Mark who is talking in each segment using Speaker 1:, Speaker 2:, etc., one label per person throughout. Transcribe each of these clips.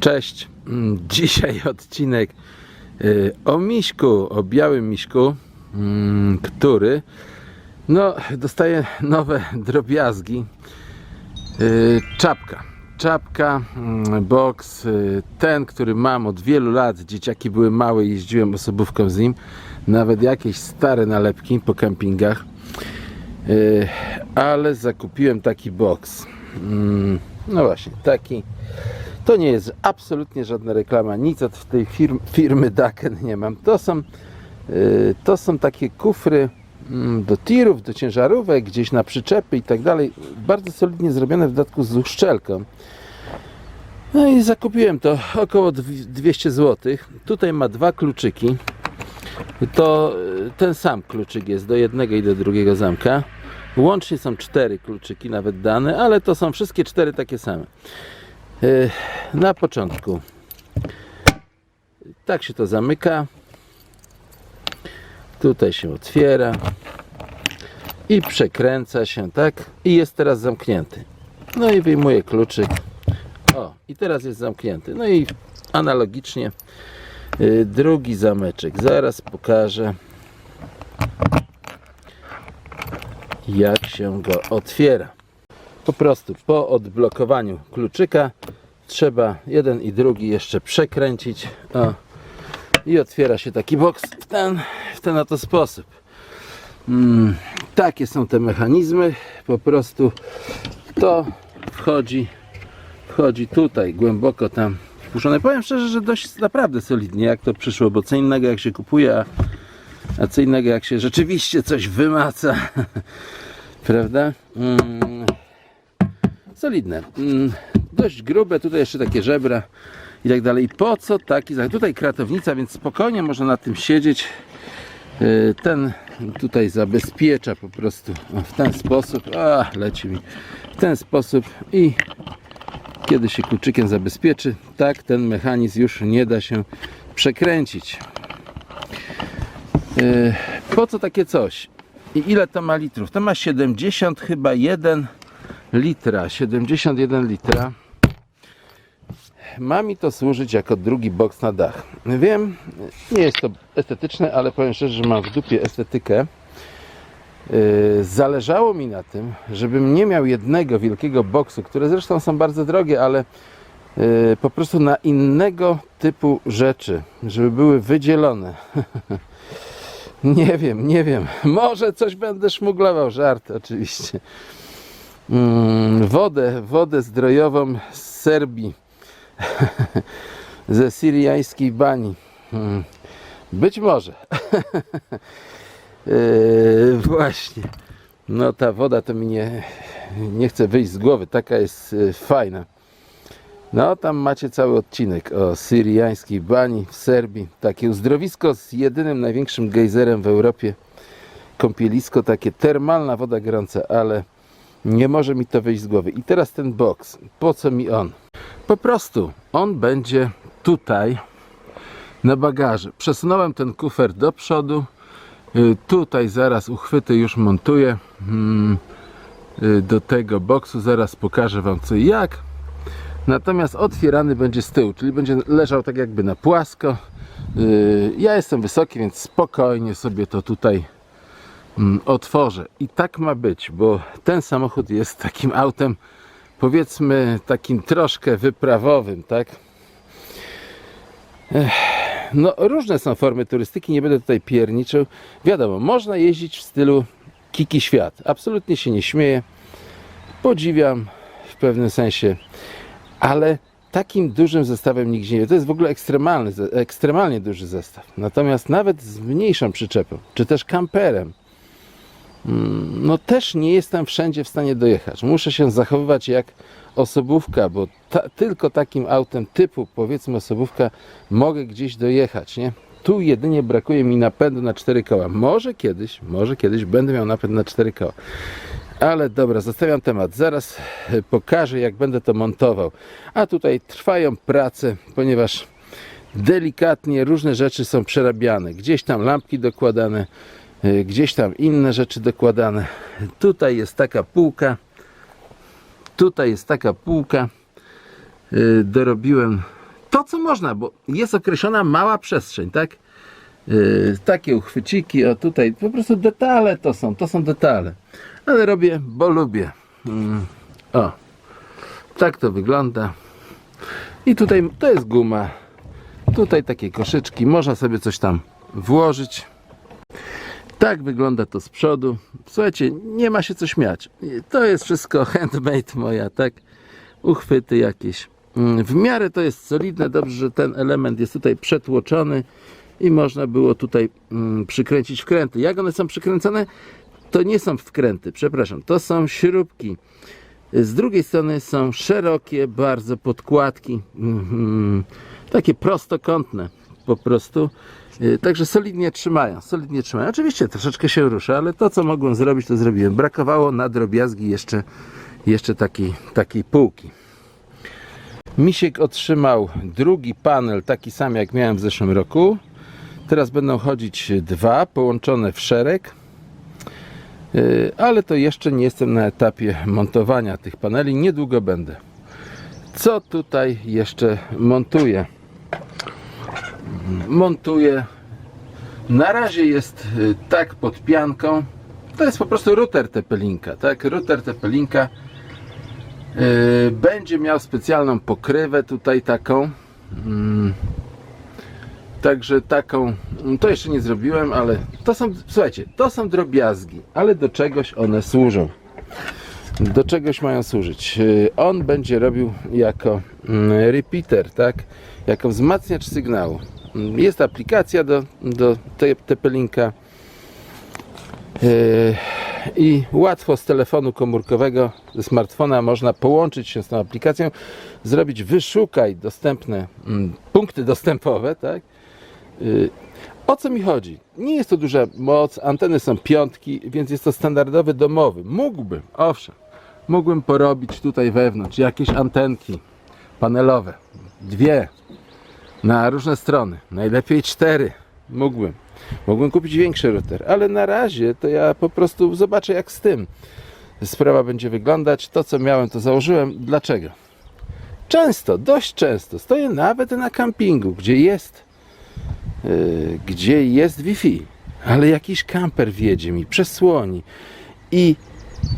Speaker 1: Cześć. Mm, Dzisiaj odcinek y, o miśku, o białym miśku, mm, który no, dostaje nowe drobiazgi. Y, Czapka. Czapka, mm, box, y, ten, który mam od wielu lat. Dzieciaki były małe, jeździłem osobówką z nim. Nawet jakieś stare nalepki po kempingach. Ale zakupiłem taki. Mm, No właśnie, taki. To nie jest absolutnie żadna reklama, nic od tej firm, firmy Daken nie mam. To są, y, to są takie kufry mm, do tirów, do ciężarówek, gdzieś na przyczepy i tak dalej. Bardzo solidnie zrobione w dodatku z uszczelką. No i zakupiłem to około dw- 200 zł. Tutaj ma dwa kluczyki. To y, ten sam kluczyk jest do jednego i do drugiego zamka. Łącznie są cztery kluczyki nawet dane, ale to są wszystkie cztery takie same. Y, Na początku tak się to zamyka. Tutaj się otwiera i przekręca się, tak? I jest teraz zamknięty. No i wyjmuję kluczyk. O, i teraz jest zamknięty. No i analogicznie y, drugi zameczek. Zaraz pokażę jak się go otwiera. Po prostu po odblokowaniu kluczyka trzeba jeden i drugi jeszcze przekręcić. O. I otwiera się taki boks w ten, w ten oto sposób. Mm, takie są te mechanizmy. Po prostu to wchodzi, wchodzi tutaj głęboko tam wpuszczone. Powiem szczerze, że dość naprawdę solidnie jak to przyszło, bo co innego jak się kupuje, a, a co innego jak się rzeczywiście coś wymaca. Prawda? Mm, solidne. Mm, dość grube, tutaj jeszcze takie żebra i tak dalej. Po co taki zachód? Tutaj kratownica, więc spokojnie można na tym siedzieć. Yy, Ten tutaj zabezpiecza po prostu w ten sposób. A, leci mi. W ten sposób i kiedy się kluczykiem zabezpieczy, tak ten mechanizm już nie da się przekręcić. Yy, Po co takie coś? I ile to ma litrów? To ma 70 chyba 1 litra. 71 litra. Ma mi to służyć jako drugi boks na dach. Wiem, nie jest to estetyczne, ale powiem szczerze, że mam w dupie estetykę. Yy, Zależało mi na tym, żebym nie miał jednego wielkiego boksu, które zresztą są bardzo drogie, ale yy, po prostu na innego typu rzeczy, żeby były wydzielone. Nie wiem, nie wiem. Może coś będę szmuglował, żart oczywiście. Mm, wodę, wodę zdrojową z Serbii. Ze syriańskiej bani. Mm, Być może. Yy, właśnie. No ta woda to mi nie, nie chce wyjść z głowy. Taka jest yy, fajna. No, tam macie cały odcinek o syriańskiej bani w Serbii. Takie uzdrowisko z jedynym największym gejzerem w Europie. Kąpielisko, takie termalna woda gorąca, ale nie może mi to wyjść z głowy. I teraz ten boks. Po co mi on? Po prostu on będzie tutaj na bagaży. Przesunąłem ten kufer do przodu. Y, Tutaj zaraz uchwyty już montuję mm, y, do tego boksu. Zaraz pokażę Wam co i jak. Natomiast otwierany będzie z tyłu, czyli będzie leżał tak jakby na płasko. Yy, Ja jestem wysoki, więc spokojnie sobie to tutaj mm, otworzę. I tak ma być, bo ten samochód jest takim autem, powiedzmy, takim troszkę wyprawowym, tak? No, różne są formy turystyki, nie będę tutaj pierniczył. Wiadomo, można jeździć w stylu kiki świat. Absolutnie się nie śmieję. Podziwiam w pewnym sensie ale takim dużym zestawem nigdzie nie. To jest w ogóle ekstremalny, ekstremalnie duży zestaw. Natomiast nawet z mniejszą przyczepą, czy też kamperem, no też nie jestem wszędzie w stanie dojechać. Muszę się zachowywać jak osobówka, bo ta, tylko takim autem typu, powiedzmy osobówka, mogę gdzieś dojechać, nie? Tu jedynie brakuje mi napędu na cztery koła. Może kiedyś, może kiedyś będę miał napęd na cztery koła. Ale dobra, zostawiam temat. Zaraz e, pokażę, jak będę to montował. A tutaj trwają prace, ponieważ delikatnie różne rzeczy są przerabiane. Gdzieś tam lampki dokładane, gdzieś tam inne rzeczy dokładane. Tutaj jest taka półka. Tutaj jest taka półka. E, Dorobiłem to, co można, bo jest określona mała przestrzeń, tak? Yy, takie uchwyciki, o tutaj, po prostu detale to są, to są detale. Ale robię, bo lubię. Mm, o, tak to wygląda. I tutaj to jest guma. Tutaj takie koszyczki, można sobie coś tam włożyć. Tak wygląda to z przodu. Słuchajcie, nie ma się co śmiać. To jest wszystko handmade moja, tak? Uchwyty jakieś. Mm, W miarę to jest solidne. Dobrze, że ten element jest tutaj przetłoczony i można było tutaj mm, przykręcić wkręty. Jak one są przykręcone? To nie są wkręty, przepraszam. To są śrubki. Z drugiej strony są szerokie bardzo podkładki. Mhm. Takie prostokątne po prostu. Yy, Także solidnie trzymają, solidnie trzymają. Oczywiście troszeczkę się rusza, ale to co mogłem zrobić, to zrobiłem. Brakowało na drobiazgi jeszcze, jeszcze takiej, takiej półki. Misiek otrzymał drugi panel, taki sam jak miałem w zeszłym roku. Teraz będą chodzić dwa, połączone w szereg. Yy, Ale to jeszcze nie jestem na etapie montowania tych paneli. Niedługo będę. Co tutaj jeszcze montuję? Montuję. Na razie jest y, tak pod pianką. To jest po prostu router Tepelinka, tak? Router Tepelinka y, będzie miał specjalną pokrywę tutaj taką. Mm. Także taką, mm, to jeszcze nie zrobiłem, ale to są, słuchajcie, to są drobiazgi, ale do czegoś one służą. Do czegoś mają służyć. Yy, On będzie robił jako mm, repeater, tak? Jako wzmacniacz sygnału. Jest aplikacja do, do te- Tepelinka yy, i łatwo z telefonu komórkowego, ze smartfona można połączyć się z tą aplikacją, zrobić wyszukaj dostępne mm, punkty dostępowe, tak? Y, O co mi chodzi? Nie jest to duża moc, anteny są piątki, więc jest to standardowy domowy. Mógłbym, owszem, mógłbym porobić tutaj wewnątrz jakieś antenki panelowe. Dwie na różne strony, najlepiej cztery. Mógłbym. Mógłbym kupić większy router, ale na razie to ja po prostu zobaczę jak z tym sprawa będzie wyglądać. To co miałem to założyłem. Dlaczego? Często, dość często stoję nawet na kampingu, gdzie jest y, gdzie jest Wi-Fi, ale jakiś kamper wjedzie mi, przesłoni i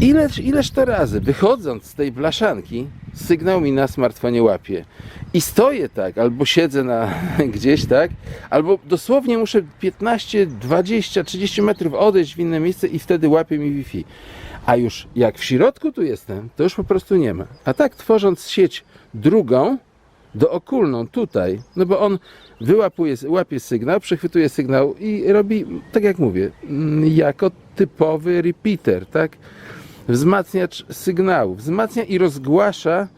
Speaker 1: ileż, ileż to razy wychodząc z tej blaszanki sygnał mi na smartfonie łapie i stoję tak, albo siedzę na gdzieś tak, albo dosłownie muszę 15, 20, 30 metrów odejść w inne miejsce i wtedy łapie mi Wi-Fi. A już jak w środku tu jestem, to już po prostu nie ma. A tak tworząc sieć drugą, dookulną tutaj, no bo on wyłapuje, łapie sygnał, przechwytuje sygnał i robi, tak jak mówię, mm, jako typowy repeater, tak? Wzmacniacz sygnału. Wzmacnia i rozgłasza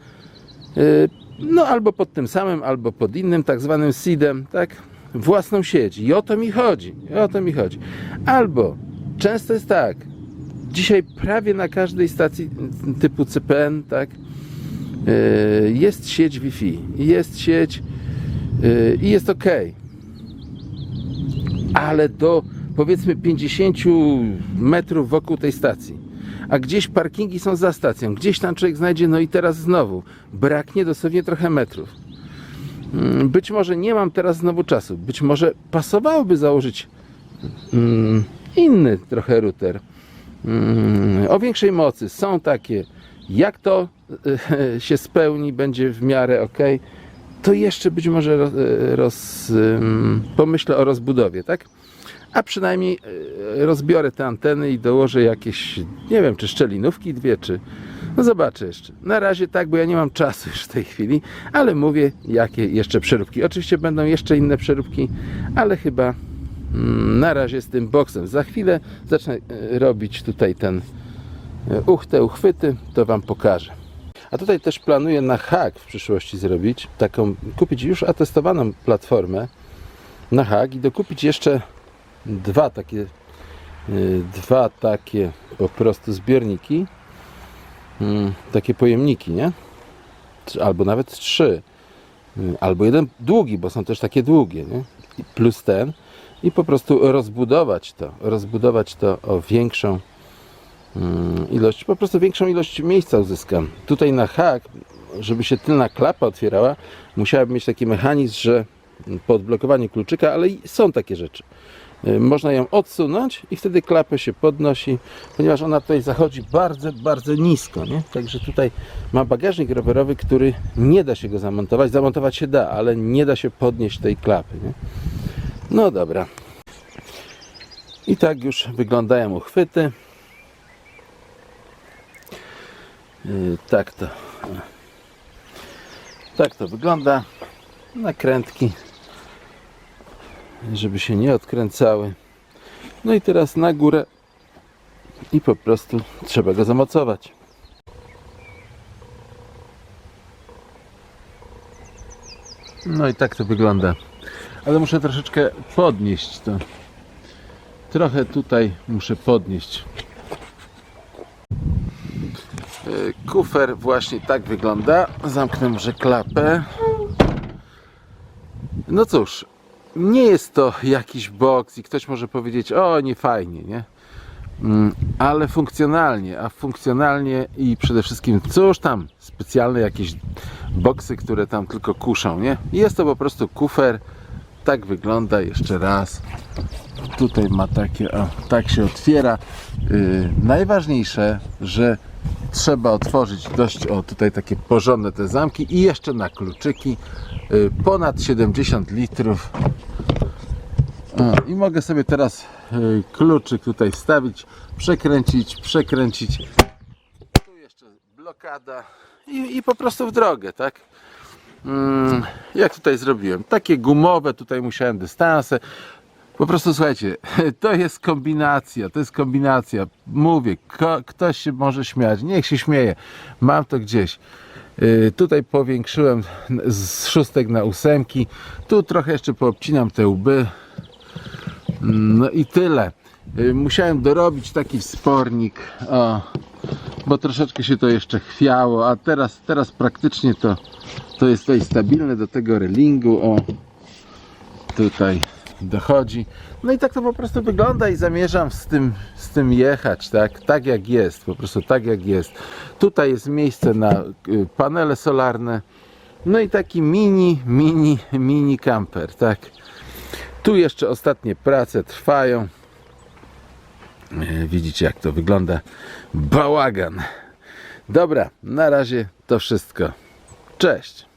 Speaker 1: y, no albo pod tym samym, albo pod innym, tak zwanym seedem, tak? Własną sieć. I o to mi chodzi. O to mi chodzi. Albo często jest tak, dzisiaj prawie na każdej stacji typu CPN, tak? Yy, jest sieć Wi-Fi, jest sieć yy, i jest ok. Ale do powiedzmy 50 metrów wokół tej stacji. A gdzieś parkingi są za stacją, gdzieś tam człowiek znajdzie, no i teraz znowu braknie dosłownie trochę metrów. Mm, Być może nie mam teraz znowu czasu. Być może pasowałoby założyć mm, inny trochę router mm, o większej mocy. Są takie. Jak to e, się spełni, będzie w miarę ok, to jeszcze być może roz, e, roz, pomyślę o rozbudowie, tak? A przynajmniej e, rozbiorę te anteny i dołożę jakieś, nie wiem, czy szczelinówki dwie, czy. No zobaczę jeszcze. Na razie tak, bo ja nie mam czasu już w tej chwili, ale mówię, jakie jeszcze przeróbki. Oczywiście będą jeszcze inne przeróbki, ale chyba mm, na razie z tym boksem. Za chwilę zacznę e, robić tutaj ten e, uch, te uchwyty, to Wam pokażę. A tutaj też planuję na hak w przyszłości zrobić, taką, kupić już atestowaną platformę na hak i dokupić jeszcze dwa takie, y, dwa takie po prostu zbiorniki, mm, takie pojemniki, nie? Albo nawet trzy, Y, albo jeden długi, bo są też takie długie, nie? Plus ten i po prostu rozbudować to, rozbudować to o większą mm, ilość, po prostu większą ilość miejsca uzyskam. Tutaj na hak żeby się tylna klapa otwierała, musiałabym mieć taki mechanizm, że po odblokowaniu kluczyka, ale są takie rzeczy. Y, Można ją odsunąć i wtedy klapę się podnosi, ponieważ ona tutaj zachodzi bardzo, bardzo nisko. Nie? Także tutaj ma bagażnik rowerowy, który nie da się go zamontować. Zamontować się da, ale nie da się podnieść tej klapy. Nie? No dobra. I tak już wyglądają uchwyty. Yy, Tak to. Tak to wygląda. Nakrętki, żeby się nie odkręcały. No i teraz na górę i po prostu trzeba go zamocować. No i tak to wygląda. Ale muszę troszeczkę podnieść to. Trochę tutaj muszę podnieść. Yy, Kufer właśnie tak wygląda. Zamknę może klapę. No cóż, nie jest to jakiś boks i ktoś może powiedzieć, o nie fajnie, nie? Mm, Ale funkcjonalnie, a funkcjonalnie i przede wszystkim cóż tam, specjalne jakieś boksy, które tam tylko kuszą, nie? Jest to po prostu kufer, tak wygląda jeszcze raz. Tutaj ma takie, o, tak się otwiera. Yy, najważniejsze, że trzeba otworzyć dość, o tutaj takie porządne te zamki i jeszcze na kluczyki ponad 70 litrów. O, I mogę sobie teraz yy, kluczyk tutaj wstawić, przekręcić, przekręcić. Tu jeszcze blokada i, i po prostu w drogę, tak? Mm, jak tutaj zrobiłem? Takie gumowe, tutaj musiałem dystanse. Po prostu słuchajcie, to jest kombinacja, to jest kombinacja. Mówię, ko, ktoś się może śmiać, niech się śmieje. Mam to gdzieś. Yy, tutaj powiększyłem z szóstek na ósemki. Tu trochę jeszcze poobcinam te łby. No i tyle. Yy, Musiałem dorobić taki wspornik. O, bo troszeczkę się to jeszcze chwiało, a teraz, teraz praktycznie to, to jest tutaj stabilne do tego relingu. O, tutaj dochodzi. No i tak to po prostu wygląda i zamierzam z tym, z tym jechać, tak? Tak jak jest, po prostu tak jak jest. Tutaj jest miejsce na y, panele solarne. No i taki mini, mini, mini camper, tak? Tu jeszcze ostatnie prace trwają. E, Widzicie jak to wygląda. Bałagan. Dobra, na razie to wszystko. Cześć.